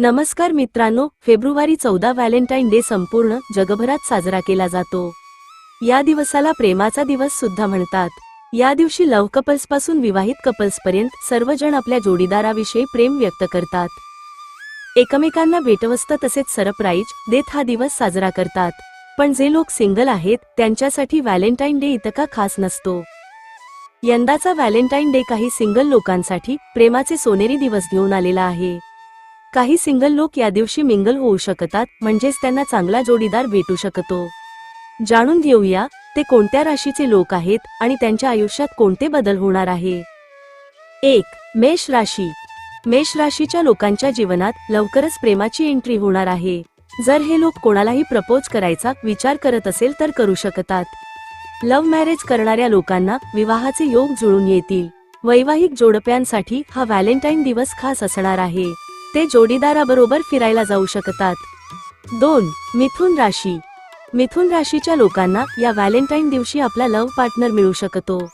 नमस्कार मित्रांनो फेब्रुवारी चौदा व्हॅलेंटाईन डे संपूर्ण जगभरात साजरा केला जातो. या दिवसाला प्रेमाचा दिवस सुद्धा म्हणतात. या दिवशी लव्ह कपल्सपासून विवाहित कपल्स पर्यंत सर्वजण आपल्या जोडीदाराविषयी प्रेम व्यक्त करतात. एकमेकांना भेटवस्त तसेच सरप्राईज देत हा दिवस साजरा करतात. पण जे लोक सिंगल आहेत त्यांच्यासाठी व्हॅलेंटाईन डे इतका खास नसतो. यंदाचा व्हॅलेंटाईन डे काही सिंगल लोकांसाठी प्रेमाचे सोनेरी दिवस घेऊन आलेला आहे. काही सिंगल लोक या दिवशी मिंगल होऊ शकतात म्हणजेच त्यांना चांगला जोडीदार भेटू शकतो. जाणून घेऊया ते कोणत्या राशीचे लोक आहेत आणि त्यांच्या आयुष्यात कोणते बदल होणार आहे? एक मेष राशी. मेष राशीच्या लोकांच्या जीवनात लवकरच प्रेमाची एंट्री होणार आहे. जर हे लोक कोणालाही प्रपोज करायचा विचार करत असेल तर करू शकतात. लव्ह मॅरेज करणाऱ्या लोकांना विवाहाचे योग जुळून येतील. वैवाहिक जोडप्यांसाठी हा व्हॅलेंटाईन दिवस खास असणार आहे. ते जोडीदाराबरोबर फिरायला जाऊ शकतात. दोन मिथुन राशी. मिथुन राशीच्या लोकांना या व्हॅलेंटाईन दिवशी आपला लव्ह पार्टनर मिळू शकतो.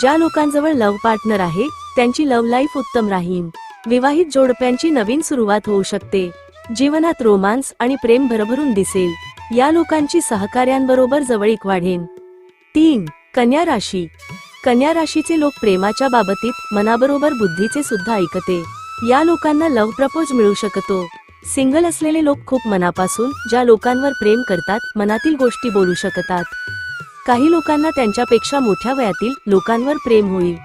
ज्या लोकांजवळ लव्ह पार्टनर आहे त्यांची लव्ह लाईफ उत्तम राहील. विवाहित जोडप्यांची नवीन सुरुवात होऊ शकते. जीवनात रोमांस आणि प्रेम भरभरून दिसेल. या लोकांची सहकार्यांबरोबर जवळीक वाढेल. तीन कन्या राशी. कन्या राशीचे लोक प्रेमाच्या बाबतीत मनाबरोबर बुद्धीचे सुद्धा ऐकते. या लोकांना लव्ह प्रपोज मिळू शकतो. सिंगल असलेले लोक खूप मनापासून ज्या लोकांवर प्रेम करतात मनातील गोष्टी बोलू शकतात. काही लोकांना त्यांच्यापेक्षा मोठ्या वयातील लोकांवर प्रेम होईल.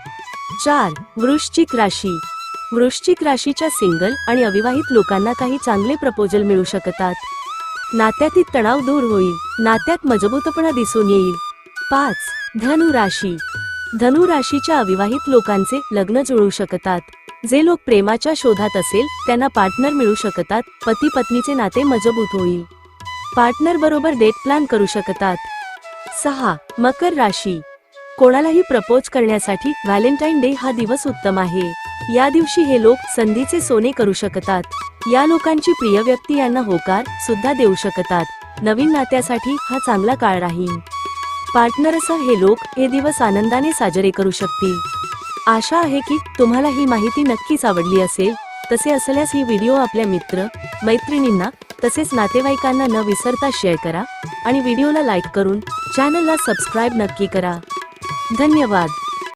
चार वृश्चिक राशी. वृश्चिक राशीच्या सिंगल आणि अविवाहित लोकांना काही चांगले प्रपोजल मिळू शकतात. नात्यातील तणाव दूर होईल. नात्यात मजबूतपणा दिसून येईल. पाच धनु राशी. धनु राशीच्या अविवाहित लोकांचे लग्न जुळू शकतात. जे लोक प्रेमाच्या शोधात असेल त्यांना पार्टनर मिळू शकतात पती पत्नीचे नाते मजबूत होईल. पार्टनर बरोबर डेट प्लॅन करू शकतात. सहा मकर राशी. कोणालाही प्रपोज करण्यासाठी व्हॅलेंटाईन डे हा दिवस उत्तम आहे. या दिवशी हे लोक संधीचे सोने करू शकतात. या लोकांची प्रिय व्यक्ती यांना होकार सुद्धा देऊ शकतात. नवीन नात्यासाठी हा चांगला काळ राहील. पार्टनरसह हे लोक हे दिवस आनंदाने साजरे करू शकतील. आशा आहे की तुम्हाला ही माहिती नक्कीच आवडली असेल. तसे असल्यास ही व्हिडिओ आपल्या मित्र मैत्रिणींना तसेच नातेवाईकांना न विसरता शेअर करा आणि व्हिडिओला लाईक करून चॅनलला सबस्क्राईब नक्की करा. धन्यवाद.